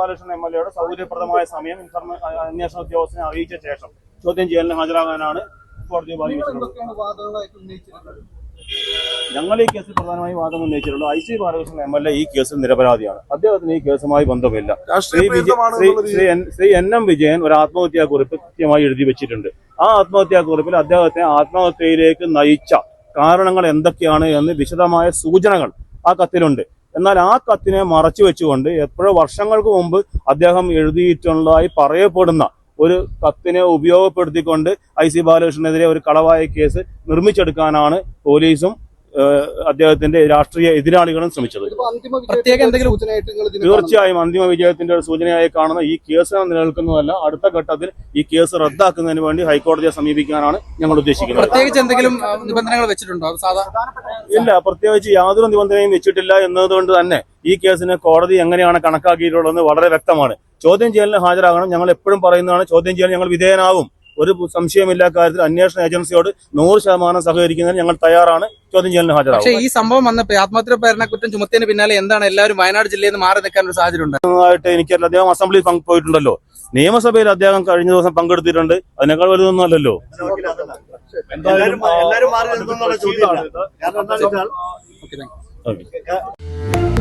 Balakrishnan M L എയുടെ സൗകര്യപ്രദമായ സമയം ഇൻഫർമ അന്വേഷണ ഉദ്യോഗസ്ഥനെ അറിയിച്ച ശേഷം ചോദ്യം ചെയ്യലിന് ഹാജരാകാനാണ് കോടതി ഞങ്ങൾ ഈ കേസിൽ പ്രധാനമായും വാദം ഉന്നയിച്ചിട്ടുള്ളൂ I C Balakrishnan M L A ഈ കേസിൽ നിരപരാധിയാണ്. അദ്ദേഹത്തിന് ഈ കേസുമായി ബന്ധമില്ല. Shri Vijayan Shri Shri N Shri N M Vijayan ഒരു ആത്മഹത്യാ കുറിപ്പ് കൃത്യമായി എഴുതി വെച്ചിട്ടുണ്ട്. ആ ആത്മഹത്യാ കുറിപ്പിൽ അദ്ദേഹത്തെ ആത്മഹത്യയിലേക്ക് നയിച്ച കാരണങ്ങൾ എന്തൊക്കെയാണ് എന്ന് വിശദമായ സൂചനകൾ ആ കത്തിലുണ്ട്. എന്നാൽ ആ കത്തിനെ മറച്ചു വെച്ചുകൊണ്ട് എപ്പോഴോ വർഷങ്ങൾക്ക് മുമ്പ് അദ്ദേഹം എഴുതിയിട്ടുള്ളതായി പറയപ്പെടുന്ന ഒരു കത്തിനെ ഉപയോഗപ്പെടുത്തിക്കൊണ്ട് ഐ സി ബാലകൃഷ്ണനെതിരെ ഒരു കളവായ കേസ് നിർമ്മിച്ചെടുക്കാനാണ് പോലീസും അദ്ദേഹത്തിന്റെ രാഷ്ട്രീയ എതിരാളികളും ശ്രമിച്ചത്. പ്രത്യേക എന്തെങ്കിലും സൂചനയായിട്ട് നിങ്ങൾ തീർച്ചയായും അന്തിമ വിജയത്തിന്റെ ഒരു സൂചനയായി കാണുന്ന ഈ കേസ് നിലനിൽക്കുന്നതല്ല അടുത്ത ഘട്ടത്തിൽ ഈ കേസ് റദ്ദാക്കുന്നതിന് വേണ്ടി ഹൈക്കോടതിയെ സമീപിക്കാനാണ് ഞങ്ങൾ ഉദ്ദേശിക്കുന്നത്. പ്രത്യേകിച്ച് എന്തെങ്കിലും നിബന്ധനകൾ വെച്ചിട്ടുണ്ടോ? സാധാ ഇല്ല പ്രത്യേകിച്ച് യാതൊരു നിബന്ധനയും വെച്ചിട്ടില്ല എന്നതുകൊണ്ട് തന്നെ ഈ കേസിനെ കോടതി എങ്ങനെയാണ് കണക്കാക്കിയിട്ടുള്ളതെന്ന് വളരെ വ്യക്തമാണ്. ചോദ്യം ചെയ്യലിന് ഹാജരാകണം ഞങ്ങൾ എപ്പോഴും പറയുന്നതാണ് ചോദ്യം ചെയ്യൽ ഞങ്ങൾ വിധേയനാവും ഒരു സംശയമില്ല കാര്യത്തിൽ അന്വേഷണ ഏജൻസിയോട് നൂറ് ശതമാനം സഹകരിക്കുന്നതിന് ഞങ്ങൾ തയ്യാറാണ് ചോദ്യം ചെയ്യലിന് പക്ഷേ ഈ സംഭവം വന്നപ്പോൾ ആത്മഹത്യ ഭരണ കുറ്റം ചുമത്തിയതിന് പിന്നാലെ എന്താണ് എല്ലാവരും വയനാട് ജില്ലയിൽ നിന്ന് മാറി നിൽക്കാൻ ഒരു സാഹചര്യം ഉണ്ട് എനിക്ക് അദ്ദേഹം അസംബ്ലി പങ്ക് പോയിട്ടുണ്ടല്ലോ നിയമസഭയിൽ അദ്ദേഹം കഴിഞ്ഞ ദിവസം പങ്കെടുത്തിട്ടുണ്ട് അതിനേക്കാൾ വലുതൊന്നും അല്ലല്ലോ എല്ലാവരും എല്ലാവരും മാറി നിന്നുള്ള ചോദ്യമാണ് കാരണം എന്താ വെച്ചാൽ ഓക്കെ താങ്ക് യു. ഓക്കെ